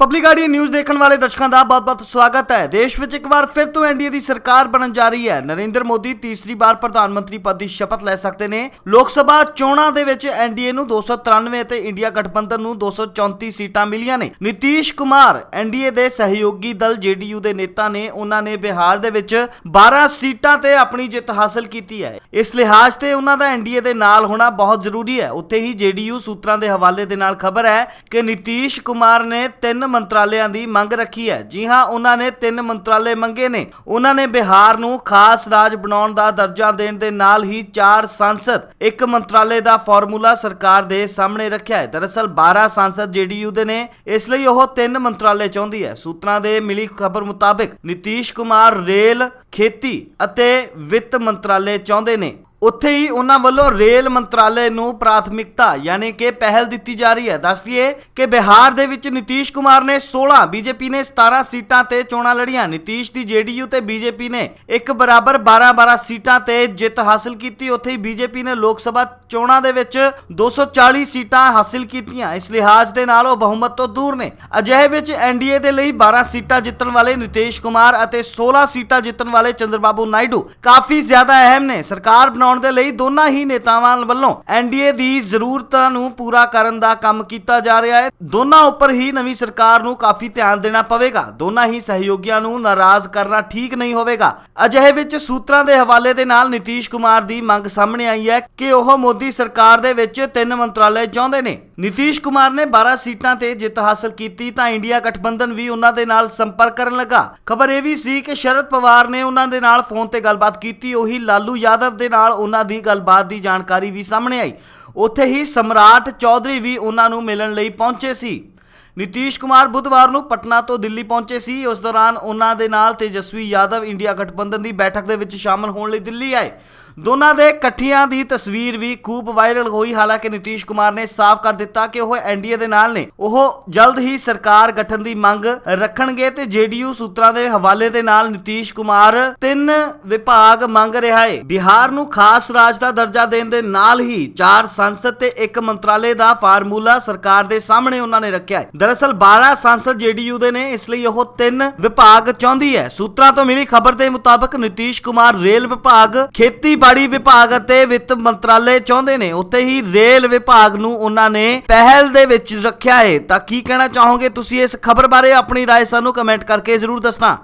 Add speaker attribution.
Speaker 1: Public audio news ਦੇਖਣ ਵਾਲੇ ਦਰਸ਼ਕਾਂ ਦਾ ਬਹੁਤ-ਬਹੁਤ ਸਵਾਗਤ ਹੈ। ਦੇਸ਼ ਵਿੱਚ ਇੱਕ ਵਾਰ ਫਿਰ ਤੋਂ ਐਨਡੀਏ ਦੀ ਸਰਕਾਰ ਬਣਨ ਜਾ ਰਹੀ ਹੈ। ਨਰਿੰਦਰ ਮੋਦੀ ਤੀਸਰੀ ਵਾਰ ਪ੍ਰਧਾਨ ਮੰਤਰੀ ਪਦ ਦੀ ਸ਼ਪਥ ਲੈ ਸਕਦੇ ਨੇ। ਲੋਕ ਸਭਾ ਚੋਣਾਂ ਦੇ ਵਿੱਚ ਐਨਡੀਏ ਨੂੰ 293 ਅਤੇ ਇੰਡੀਆ ਗਠਬੰਧਨ ਨੂੰ 234 ਸੀਟਾਂ ਮਿਲੀਆਂ ਨੇ। ਨਿਤੀਸ਼ ਕੁਮਾਰ ਐਨਡੀਏ ਦੇ ਸਹਿਯੋਗੀ ਦਲ ਜੇਡੀਯੂ ਦੇ ਨੇਤਾ ਨੇ। ਉਹਨਾਂ ਨੇ ਬਿਹਾਰ ਦੇ ਵਿੱਚ 12 ਸੀਟਾਂ ਤੇ ਆਪਣੀ ਜਿੱਤ ਹਾਸਲ ਕੀਤੀ ਹੈ। ਇਸ ਲਿਹਾਜ਼ ਤੇ ਉਹਨਾਂ ਦਾ ਐਨਡੀਏ ਦੇ ਨਾਲ ਹੋਣਾ ਬਹੁਤ ਜ਼ਰੂਰੀ ਹੈ। ਉੱਥੇ ਹੀ ਜੇਡੀਯੂ ਸੂਤਰਾਂ ਦੇ ਹਵਾਲੇ ਦੇ ਨਾਲ ਖਬਰ ਹੈ ਕਿ ਨਿਤੀਸ਼ ਕੁਮਾਰ ਨੇ ਤਿੰਨ ਮੰਤਰਾਲਿਆਂ ਦੀ ਮੰਗ ਰੱਖੀ ਹੈ। ਜੀ ਹਾਂ, ਉਹਨਾਂ ਨੇ ਤਿੰਨ ਮੰਤਰਾਲੇ ਮੰਗੇ ਨੇ। ਉਹਨਾਂ ਨੇ ਬਿਹਾਰ ਨੂੰ ਖਾਸ ਰਾਜ ਬਣਾਉਣ ਦਾ ਦਰਜਾ ਦੇਣ ਦੇ ਨਾਲ ਹੀ ਚਾਰ ਸੰਸਦ, ਇੱਕ ਮੰਤਰਾਲੇ ਦਾ ਫਾਰਮੂਲਾ ਸਰਕਾਰ ਦੇ ਸਾਹਮਣੇ ਰੱਖਿਆ ਹੈ। ਦਰਅਸਲ 12 ਸੰਸਦ ਜੇਡੀਯੂ ਦੇ ਨੇ। ਇਸ ਲਈ ਉਹ ਤਿੰਨ ਮੰਤਰਾਲੇ ਚਾਹੁੰਦੀ ਹੈ। ਸੂਤਰਾਂ ਦੇ ਮਿਲੀ ਖਬਰ ਮੁਤਾਬਕ, ਨਿਤੀਸ਼ ਕੁਮਾਰ ਰੇਲ, ਖੇਤੀ ਅਤੇ ਵਿੱਤ ਮੰਤਰਾਲੇ ਚਾਹੁੰਦੇ ਨੇ। ਉੱਥੇ ਹੀ ਉਹਨਾਂ ਵੱਲੋਂ ਰੇਲ ਮੰਤਰਾਲੇ ਨੂੰ ਪ੍ਰਾਥਮਿਕਤਾ, ਯਾਨੀ ਕਿ ਪਹਿਲ ਦਿੱਤੀ ਜਾ ਰਹੀ ਹੈ। ਦੱਸ ਦਈਏ ਕਿ ਬਿਹਾਰ ਦੇ ਵਿੱਚ ਨਿਤੀਸ਼ ਕੁਮਾਰ ਨੇ 16 ਬੀਜੇਪੀ ਨੇ 17 ਸੀਟਾਂ ਤੇ ਚੋਣਾਂ ਲੜੀਆਂ। ਨਿਤੀਸ਼ ਦੀ ਜੇਡੀਯੂ ਤੇ ਬੀਜੇਪੀ ਨੇ ਇੱਕ ਬਰਾਬਰ 12-12 ਸੀਟਾਂ ਤੇ ਜਿੱਤ ਹਾਸਲ ਕੀਤੀ। ਉੱਥੇ ਹੀ ਬੀਜੇਪੀ ਨੇ ਲੋਕ ਸਭਾ ਚੋਣਾਂ ਦੇ ਵਿੱਚ 240 ਸੀਟਾਂ ਹਾਸਲ ਕੀਤੀਆਂ। ਇਸ ਲਿਹਾਜ਼ ਦੇ ਨਾਲ ਉਹ ਬਹੁਮਤ ਤੋਂ ਦੂਰ ਨੇ। ਅਜਿਹੇ ਵਿੱਚ ਐਨਡੀਏ ਦੇ ਲਈ 12 ਸੀਟਾਂ ਜਿੱਤਣ ਵਾਲੇ ਨਿਤੀਸ਼ ਕੁਮਾਰ ਅਤੇ 16 ਸੀਟਾਂ ਜਿੱਤਣ ਵਾਲੇ ਚੰਦਰਬਾਬੂ ਨਾਇਡੂ ਕਾਫੀ ਜ਼ਿਆਦਾ ਅਹਿਮ ਨੇ। ਸਰਕਾਰ ਬਣਾਉਣ ਦੇ ਲਈ ਦੋਨਾਂ ਹੀ ਨੇਤਾਵਾਂ ਵੱਲੋਂ ਐਨਡੀਏ ਦੀ ਜ਼ਰੂਰਤਾਂ ਨੂੰ ਪੂਰਾ ਕਰਨ ਦਾ ਕੰਮ ਕੀਤਾ ਜਾ ਰਿਹਾ ਹੈ। ਦੋਨਾਂ ਉੱਪਰ ਹੀ ਨਵੀਂ ਸਰਕਾਰ ਨੂੰ ਕਾਫੀ ਧਿਆਨ ਦੇਣਾ ਪਵੇਗਾ। ਦੋਨਾਂ ਹੀ ਸਹਿਯੋਗੀਆਂ ਨੂੰ ਨਾਰਾਜ਼ ਕਰਨਾ ਠੀਕ ਨਹੀਂ ਹੋਵੇਗਾ। ਅਜਿਹੇ ਵਿੱਚ ਸੂਤਰਾਂ ਦੇ ਹਵਾਲੇ ਦੇ ਨਾਲ ਨਿਤੀਸ਼ ਕੁਮਾਰ ਦੀ ਮੰਗ ਸਾਹਮਣੇ ਆਈ ਹੈ ਕਿ ਉਹ ਮੋਦੀ ਸਰਕਾਰ ਦੇ ਵਿੱਚ ਤਿੰਨ ਮੰਤਰਾਲੇ ਚਾਹੁੰਦੇ ਨੇ। ਨਿਤੀਸ਼ ਕੁਮਾਰ ਨੇ 12 ਸੀਟਾਂ ਤੇ ਜਿੱਤ ਹਾਸਲ ਕੀਤੀ ਤਾਂ ਇੰਡੀਆ ਗਠਬੰਧਨ ਵੀ ਉਹਨਾਂ ਦੇ ਨਾਲ ਸੰਪਰਕ ਕਰਨ ਲੱਗਾ। ਖਬਰ ਇਹ ਵੀ ਸੀ ਕਿ ਸ਼ਰਦ ਪਵਾਰ ਨੇ ਉਹਨਾਂ ਦੇ ਨਾਲ ਫੋਨ ਤੇ ਗੱਲਬਾਤ ਕੀਤੀ, ਉਹੀ ਲਾਲੂ ਯਾਦਵ ਦੇ ਨਾਲ ਉਹਨਾਂ ਦੀ ਗੱਲਬਾਤ ਦੀ ਜਾਣਕਾਰੀ ਵੀ ਸਾਹਮਣੇ ਆਈ। ਉੱਥੇ ਹੀ ਸਮਰਾਟ ਚੌਧਰੀ ਵੀ ਉਹਨਾਂ ਨੂੰ ਮਿਲਣ ਲਈ ਪਹੁੰਚੇ ਸੀ। ਨਿਤੀਸ਼ ਕੁਮਾਰ ਬੁੱਧਵਾਰ ਨੂੰ ਪਟਨਾ ਤੋਂ ਦਿੱਲੀ ਪਹੁੰਚੇ ਸੀ। ਉਸ ਦੌਰਾਨ ਉਹਨਾਂ ਦੇ ਨਾਲ ਤੇਜਸਵੀ ਯਾਦਵ ਇੰਡੀਆ ਗਠਬੰਧਨ ਦੀ ਬੈਠਕ ਦੇ ਵਿੱਚ ਸ਼ਾਮਲ ਹੋਣ ਲਈ ਦਿੱਲੀ ਆਏ। ਦੋਨਾਂ ਦੇ ਇਕੱਠਿਆਂ ਦੀ ਤਸਵੀਰ ਵੀ ਖੂਬ ਵਾਇਰਲ ਹੋਈ। ਹਾਲਾਂਕਿ ਨਿਤੀਸ਼ ਕੁਮਾਰ ਨੇ ਸਾਫ਼ ਕਰ ਦਿੱਤਾ ਕਿ ਉਹ ਐਨਡੀਏ ਦੇ ਨਾਲ ਨੇ। ਉਹ ਜਲਦ ਹੀ ਸਰਕਾਰ ਗਠਨ ਦੀ ਮੰਗ ਰੱਖਣਗੇ ਤੇ ਜੇਡੀਯੂ ਸੂਤਰਾਂ ਦੇ ਹਵਾਲੇ ਦੇ ਨਾਲ ਨਿਤੀਸ਼ ਕੁਮਾਰ ਤਿੰਨ ਵਿਭਾਗ ਮੰਗ ਰਿਹਾ ਹੈ ਬਿਹਾਰ ਨੂੰ ਖਾਸ ਰਾਜ ਦਾ ਦਰਜਾ ਦੇਣ ਦੇ ਨਾਲ ਹੀ ਚਾਰ ਸੰਸਦ ਤੇ ਇੱਕ ਮੰਤਰਾਲੇ ਦਾ ਫਾਰਮੂਲਾ ਸਰਕਾਰ ਦੇ ਸਾਹਮਣੇ ਉਹਨਾਂ ਨੇ ਰੱਖਿਆ ਹੈ ਦਰਅਸਲ 12 ਸੰਸਦ ਜੇਡੀਯੂ ਦੇ ਨੇ, ਇਸ ਲਈ ਉਹ ਤਿੰਨ ਵਿਭਾਗ ਚਾਹੁੰਦੀ ਹੈ। ਸੂਤਰਾਂ ਤੋਂ ਮਿਲੀ ਖਬਰ ਦੇ ਮੁਤਾਬਕ ਨਿਤੀਸ਼ ਕੁਮਾਰ ਰੇਲ ਵਿਭਾਗ ਖੇਤੀ ਖੇਤੀਬਾੜੀ ਵਿਭਾਗ ਅਤੇ ਵਿੱਤ ਮੰਤਰਾਲੇ ਚਾਹੁੰਦੇ ਨੇ ਉੱਥੇ ਹੀ ਰੇਲ ਵਿਭਾਗ ਨੂੰ ਉਹਨਾਂ ਨੇ ਪਹਿਲ ਦੇ ਵਿੱਚ ਰੱਖਿਆ ਹੈ ਤਾਂ ਕੀ ਕਹਿਣਾ ਚਾਹੋਗੇ ਤੁਸੀਂ ਇਸ ਖਬਰ ਬਾਰੇ ਆਪਣੀ رائے ਸਾਨੂੰ ਕਮੈਂਟ ਕਰਕੇ ਜ਼ਰੂਰ ਦੱਸਣਾ